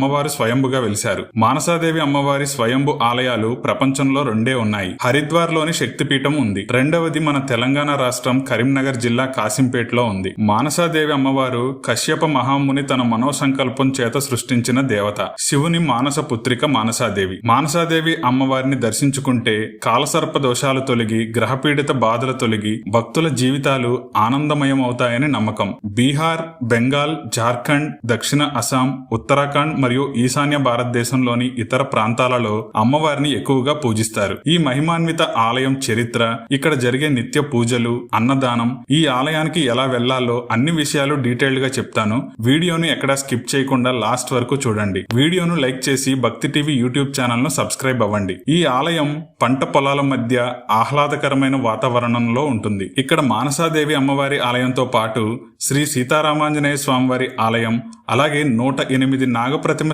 అమ్మవారు స్వయంభుగా వెలిశారు. మానసాదేవి అమ్మవారి స్వయంభు ఆలయాలు ప్రపంచంలో రెండే ఉన్నాయి. హరిద్వార్లోని శక్తిపీఠం ఉంది. రెండవది మన తెలంగాణ రాష్ట్రం కరీంనగర్ జిల్లా కాసింపేటలో ఉంది. మానసాదేవి అమ్మవారు కశ్యప మహాముని తన మనోసంకల్పం చేత సృష్టించిన దేవత. శివుని మానస పుత్రిక మానసాదేవి. మానసాదేవి అమ్మవారిని దర్శించుకుంటే కాలసర్ప దోషాలు తొలగి గ్రహపీడిత బాధలు తొలగి భక్తుల జీవితాలు ఆనందమయం అవుతాయని నమ్మకం. బీహార్ బెంగాల్ జార్ఖండ్ దక్షిణ అస్సాం ఉత్తరాఖండ్ మరియు ఈశాన్య భారతదేశంలోని ఇతర ప్రాంతాలలో అమ్మవారిని ఎక్కువగా పూజిస్తారు. ఈ మహిమాన్విత ఆలయం చరిత్ర ఇక్కడ జరిగే నిత్య పూజలు అన్నదానం ఈ ఆలయానికి ఎలా వెళ్ళాలో అన్ని విషయాలు డీటెయిల్డ్గా చెప్తాను. వీడియోను ఎక్కడా స్కిప్ చేయకుండా లాస్ట్ వరకు చూడండి. వీడియోను లైక్ చేసి భక్తి టీవీ యూట్యూబ్ ఛానల్ను సబ్స్క్రైబ్ అవ్వండి. ఈ ఆలయం పంట పొలాల మధ్య ఆహ్లాదకరమైన వాతావరణంలో ఉంటుంది. ఇక్కడ మానసాదేవి అమ్మవారి ఆలయంతో పాటు శ్రీ సీతారామాంజనేయ స్వామివారి ఆలయం అలాగే నూట ఎనిమిది నాగప్రతిమ